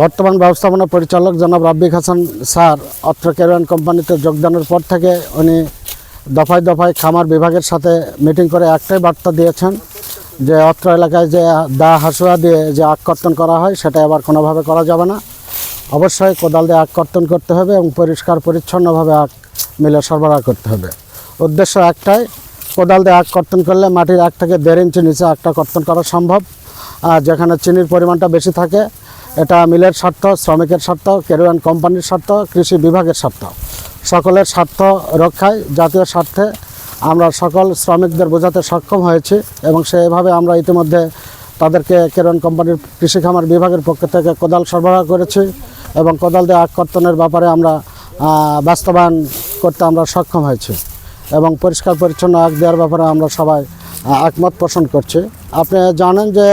বর্তমান ব্যবস্থাপনা পরিচালক জনাব রাব্বিক হাসান স্যার অত্র কেরিয়ান কোম্পানিতে যোগদানের পর থেকে উনি দফায় দফায় খামার বিভাগের সাথে মিটিং করে একটাই বার্তা দিয়েছেন যে অত্র এলাকায় যে দা হাসুয়া দিয়ে যে আখ কর্তন করা হয়, সেটা আবার কোনোভাবে করা যাবে না। অবশ্যই কোদাল দিয়ে আখ কর্তন করতে হবে এবং পরিষ্কার পরিচ্ছন্নভাবে আখ মিলে সরবরাহ করতে হবে। উদ্দেশ্য একটাই, কোদাল দিয়ে আখ কর্তন করলে মাটির এক থেকে দেড় ইঞ্চি নিচে আখটা কর্তন করা সম্ভব। আর যেখানে চিনির পরিমাণটা বেশি থাকে এটা মিলের স্বার্থ, শ্রমিকের স্বার্থ, কেরুয়ান কোম্পানির স্বার্থ, কৃষি বিভাগের স্বার্থ। সকলের স্বার্থ রক্ষায়, জাতীয় স্বার্থে আমরা সকল শ্রমিকদের বোঝাতে সক্ষম হয়েছি এবং সেভাবে আমরা ইতিমধ্যে তাদেরকে কেরন কোম্পানির কৃষি খামার বিভাগের পক্ষ থেকে কোদাল সরবরাহ করেছি এবং কোদাল দিয়ে আখ কর্তনের ব্যাপারে আমরা বাস্তবায়ন করতে আমরা সক্ষম হয়েছি এবং পরিষ্কার পরিচ্ছন্ন আখ দেওয়ার ব্যাপারে আমরা সবাই একমত পোষণ করছি। আপনি জানেন যে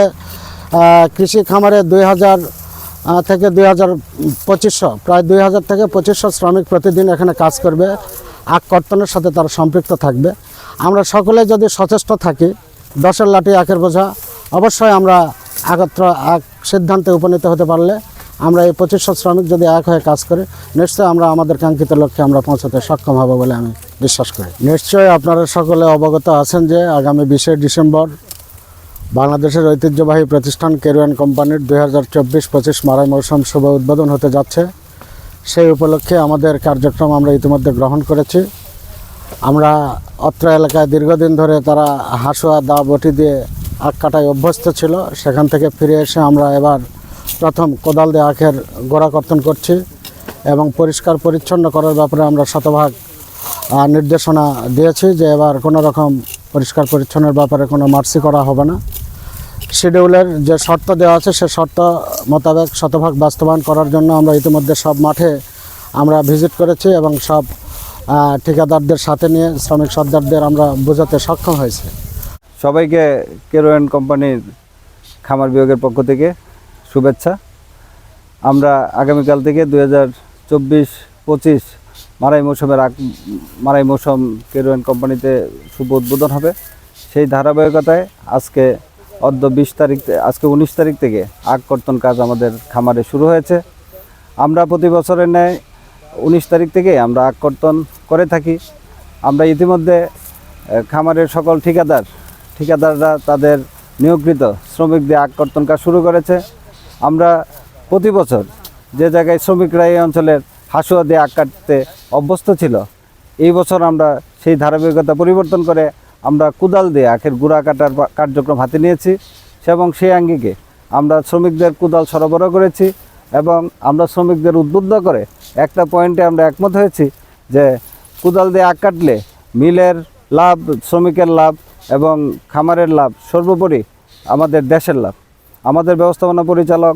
কৃষি খামারে দুই হাজার থেকে দুই হাজার পঁচিশশো, প্রায় দুই হাজার থেকে পঁচিশশো শ্রমিক প্রতিদিন এখানে কাজ করবে। আখ কর্তনের সাথে তারা সম্পৃক্ত থাকবে। আমরা সকলে যদি সচেষ্ট থাকি, দশের লাঠি আখের বোঝা, অবশ্যই আমরা একত্র এক সিদ্ধান্তে উপনীত হতে পারলে আমরা এই পঁচিশশো শ্রমিক যদি এক হয়ে কাজ করি, নিশ্চয়ই আমরা আমাদের কাঙ্ক্ষিত লক্ষ্যে আমরা পৌঁছাতে সক্ষম হব বলে আমি বিশ্বাস করি। নিশ্চয়ই আপনারা সকলে অবগত আছেন যে আগামী বিশে ডিসেম্বর বাংলাদেশের ঐতিহ্যবাহী প্রতিষ্ঠান কেরুয়ান কোম্পানির দুই হাজার চব্বিশ পঁচিশ মারাই মৌসুম শুভ উদ্বোধন হতে যাচ্ছে। সেই উপলক্ষে আমাদের কার্যক্রম আমরা ইতিমধ্যে গ্রহণ করেছি। আমরা অত্র এলাকায় দীর্ঘদিন ধরে তারা হাসুয়া দা বটি দিয়ে আখ কাটায় অভ্যস্ত ছিল। সেখান থেকে ফিরে এসে আমরা এবার প্রথম কোদাল দিয়ে আখের গোড়া কর্তন করছি এবং পরিষ্কার পরিচ্ছন্ন করার ব্যাপারে আমরা শতভাগ নির্দেশনা দিয়েছি যে এবার কোনো রকম পরিষ্কার পরিচ্ছন্নের ব্যাপারে কোনো মার্সি করা হবে না। শিডিউলের যে শর্ত দেওয়া আছে, সে শর্ত মোতাবেক শতভাগ বাস্তবায়ন করার জন্য আমরা ইতিমধ্যে সব মাঠে আমরা ভিজিট করেছি এবং সব ঠিকাদারদের সাথে নিয়ে শ্রমিক সর্দারদের আমরা বোঝাতে সক্ষম হয়েছি। সবাইকে কেরোয়েন কোম্পানির খামার বিভাগের পক্ষ থেকে শুভেচ্ছা। আমরা আগামীকাল থেকে দুই হাজার চব্বিশ পঁচিশ মারাই মৌসুমের আগ, মারাই মৌসুম কেরোয়েন কোম্পানিতে শুভ উদ্বোধন হবে। সেই ধারাবাহিকতায় আজকে অর্ধ বিশ তারিখ আজকে উনিশ তারিখ থেকে আগ কর্তন কাজ আমাদের খামারে শুরু হয়েছে। আমরা প্রতি বছরের ন্যায় উনিশ তারিখ থেকে আমরা আগ কর্তন করে থাকি। আমরা ইতিমধ্যে খামারের সকল ঠিকাদার, ঠিকাদাররা তাদের নিয়োগকৃত শ্রমিকদের আগ কর্তন কাজ শুরু করেছে। আমরা প্রতি বছর যে জায়গায় শ্রমিকরা এই অঞ্চলের হাসুয়া দিয়ে আগ কাটতে অভ্যস্ত ছিল, এই বছর আমরা সেই ধারাবাহিকতা পরিবর্তন করে আমরা কুদাল দিয়ে আখের গুঁড়া কাটার কার্যক্রম হাতে নিয়েছি এবং সেই আঙ্গিকে আমরা শ্রমিকদের কুদাল সরবরাহ করেছি এবং আমরা শ্রমিকদের উদ্বুদ্ধ করে একটা পয়েন্টে আমরা একমত হয়েছি যে কুদাল দিয়ে আখ কাটলে মিলের লাভ, শ্রমিকের লাভ এবং খামারের লাভ সর্বোপরি আমাদের দেশের লাভ। আমাদের ব্যবস্থাপনা পরিচালক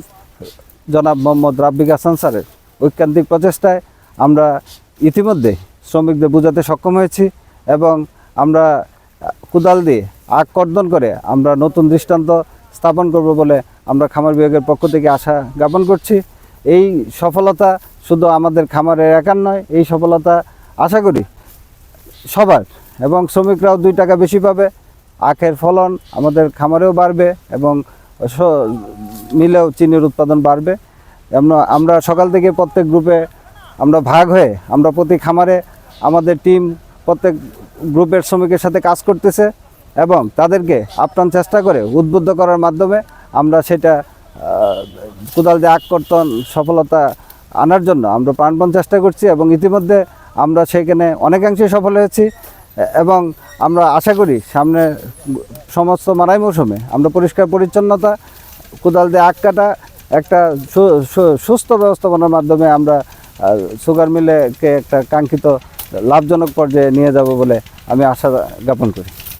জনাব মোহাম্মদ রাব্বিক হাসান স্যারের ঐকান্তিক প্রচেষ্টায় আমরা ইতিমধ্যে শ্রমিকদের বোঝাতে সক্ষম হয়েছি এবং আমরা কুদাল দিয়ে আগ কর্দন করে আমরা নতুন দৃষ্টান্ত স্থাপন করব বলে আমরা খামার বিভাগের পক্ষ থেকে আশা জ্ঞাপন করছি। এই সফলতা শুধু আমাদের খামারের একার নয়, এই সফলতা আশা করি সবার এবং শ্রমিকরাও দুই টাকা বেশি পাবে। আখের ফলন আমাদের খামারেও বাড়বে এবং মিলেও চিনির উৎপাদন বাড়বে। আমরা আমরা সকাল থেকে প্রত্যেক গ্রুপে আমরা ভাগ হয়ে আমরা প্রতি খামারে আমাদের টিম প্রত্যেক গ্রুপের শ্রমিকের সাথে কাজ করতেছে এবং তাদেরকে আপ্রাণ চেষ্টা করে উদ্বুদ্ধ করার মাধ্যমে আমরা সেটা কোদাল দিয়ে আগ কর্তন সফলতা আনার জন্য আমরা প্রাণপণ চেষ্টা করছি এবং ইতিমধ্যে আমরা সেখানে অনেকাংশে সফল হয়েছি। এবং আমরা আশা করি সামনে সমস্ত মারাই মৌসুমে আমরা পরিষ্কার পরিচ্ছন্নতা, কোদাল দিয়ে আখ কাটা, একটা সুস্থ ব্যবস্থাপনার মাধ্যমে আমরা সুগার মিলেকে একটা কাঙ্ক্ষিত লাভজনক পর্যায়ে নিয়ে যাব বলে আমি আশা জ্ঞাপন করি।